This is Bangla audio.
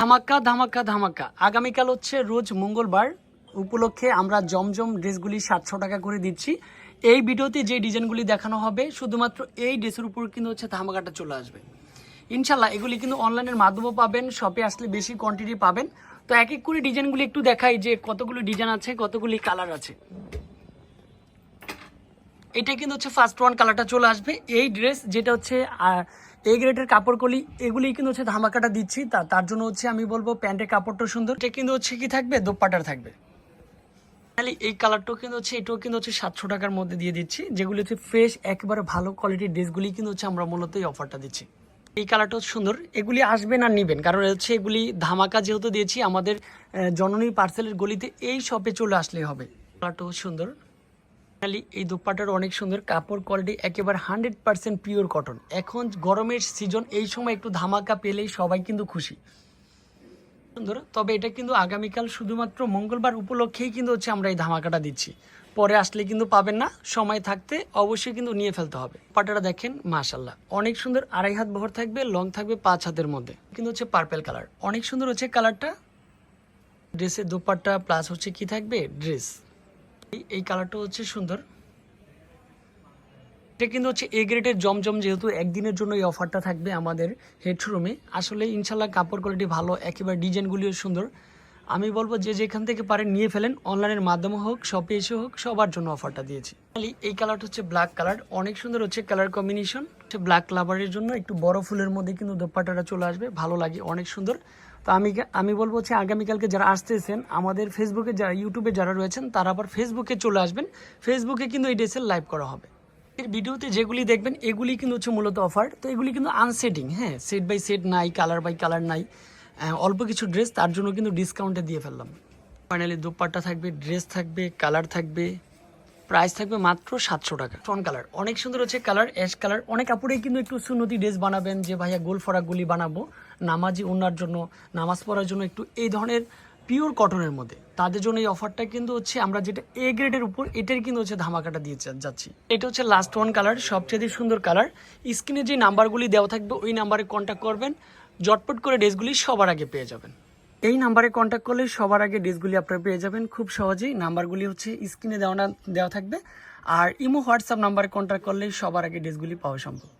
ধামাকা ধামাকা ধামাকা। আগামীকাল হচ্ছে রোজ মঙ্গলবার। উপলক্ষে আমরা জমজম ড্রেসগুলি সাতশো টাকা করে দিচ্ছি। এই ভিডিওতে যে ডিজাইনগুলি দেখানো হবে, শুধুমাত্র এই ড্রেসের উপর কিন্তু হচ্ছে ধামাকাটা চলে আসবে। ইনশাল্লাহ এগুলি কিন্তু অনলাইনের মাধ্যমেও পাবেন, শপে আসলে বেশি কোয়ান্টিটি পাবেন। তো এক এক করে ডিজাইনগুলি একটু দেখাই যে কতগুলো ডিজাইন আছে, কতগুলি কালার আছে। এটা কিন্তু হচ্ছে ফার্স্ট ওয়ান কালারটা চলে আসবে। এই ড্রেস যেটা হচ্ছে এই গ্রেডের কাপড় কলি এগুলি কিন্তু হচ্ছে ধামাকাটা দিচ্ছি। তা, তার জন্য হচ্ছে আমি বলব প্যান্টের কাপড়টা সুন্দর। এটা কিন্তু হচ্ছে কি থাকবে? দোপাটার থাকবে। এই কালারটাও কিন্তু হচ্ছে, এটাও কিন্তু হচ্ছে সাতশো টাকার মধ্যে দিয়ে দিচ্ছি। যেগুলি হচ্ছে ফ্রেশ একেবারে ভালো কোয়ালিটির ড্রেসগুলি কিন্তু হচ্ছে আমরা মূলত এই অফারটা দিচ্ছি। এই কালারটাও সুন্দর। এগুলি আসবেন আর নিবেন, কারণ হচ্ছে এগুলি ধামাকা যেহেতু দিয়েছি, আমাদের জননী পার্সেলের গলিতে এই শপে চলে আসলেই হবে। কালারটাও সুন্দর। ফাইনালি এই দোপাটার অনেক সুন্দর কাপড় কোয়ালিটি একেবারে হান্ড্রেড পার্সেন্ট পিওর কটন এখন গরমের সিজন এই সময় একটু ধামাকা পেলেই সবাই কিন্তু খুশি। সুন্দর, তবে এটা কিন্তু আগামীকাল শুধুমাত্র মঙ্গলবার উপলক্ষেই কিন্তু হচ্ছে আমরা এই ধামাকাটা দিচ্ছি। পরে আসলে কিন্তু পাবেন না, সময় থাকতে অবশ্যই কিন্তু নিয়ে ফেলতে হবে। পাটাটা দেখেন মাশাল্লাহ অনেক সুন্দর আড়াই হাত বহর থাকবে লং থাকবে পাঁচ হাতের মধ্যে। কিন্তু হচ্ছে পার্পেল কালার অনেক সুন্দর হচ্ছে কালারটা ড্রেসের দোপাট্টা প্লাস হচ্ছে কি থাকবে? ড্রেস এই- কালারটা হচ্ছে সুন্দর। এটা কিন্তু হচ্ছে এ গ্রেডের জমজম যেহেতু একদিনের জন্য এই অফারটা থাকবে আমাদের হেড শোরুমে আসলে ইনশাল্লাহ কাপড় কোয়ালিটি ভালো, একেবারে ডিজাইনগুলিও সুন্দর। আমি বলব যে যেখান থেকে পারেন নিয়ে ফেলেন। অনলাইনের মাধ্যমে হোক শপে এসে হোক, সবার জন্য অফারটা দিয়েছি। এই কালারটা হচ্ছে ব্ল্যাক কালার অনেক সুন্দর হচ্ছে কালার কম্বিনেশন ব্ল্যাক লাভারের জন্য একটু বড় ফুলের মধ্যে কিন্তু দোপাট্টাটা চলে আসবে। ভালো লাগে, অনেক সুন্দর। তো আমি আমি বলব হচ্ছে আগামীকালকে যারা আসতেছেন, আমাদের ফেসবুকে যারা ইউটিউবে যারা রয়েছেন, তারা আবার ফেসবুকে চলে আসবেন। ফেসবুকে কিন্তু এই ড্রেসের লাইভ করা হবে। এর ভিডিওতে যেগুলি দেখবেন, এগুলি কিন্তু হচ্ছে মূলত অফার তো এগুলি কিন্তু আনসেটিং হ্যাঁ সেট বাই সেট নাই কালার বাই কালার নাই। অল্প কিছু ড্রেস তার জন্য কিন্তু ডিসকাউন্টে দিয়ে ফেললাম। ফাইনালি দুপাট্টা থাকবে ড্রেস থাকবে কালার থাকবে প্রাইস থাকবে মাত্র সাতশো টাকা। ফ্রন্ট কালার অনেক সুন্দর হচ্ছে কালার অ্যাশ কালার অনেক কাপড়েই কিন্তু একটু সুন্নতি ড্রেস বানাবেন যে, ভাইয়া, গোল ফরাকগুলি বানাবো, নামাজি ওনার জন্য, নামাজ পড়ার জন্য একটু এই ধরনের পিওর কটনের মধ্যে। তাদের জন্য এই অফারটা কিন্তু হচ্ছে, আমরা যেটা এ গ্রেডের উপর, এটার কিন্তু হচ্ছে ধামাকাটা দিয়ে যাচ্ছি। এটা হচ্ছে লাস্ট ওয়ান কালার সবচেয়ে সুন্দর কালার স্ক্রিনে যে নাম্বারগুলি দেওয়া থাকবে, ওই নাম্বারে কন্ট্যাক্ট করবেন। জটপট করে ড্রেসগুলি সবার আগে পেয়ে যাবেন। এই নাম্বারে কন্ট্যাক্ট করলে সবার আগে ড্রেসগুলি আপনারা পেয়ে যাবেন খুব সহজেই। নাম্বারগুলি হচ্ছে স্ক্রিনে দেওয়া দেওয়া থাকবে। আর ইমো হোয়াটসঅ্যাপ নাম্বারে কন্ট্যাক্ট করলে সবার আগে ড্রেসগুলি পাওয়া সম্ভব।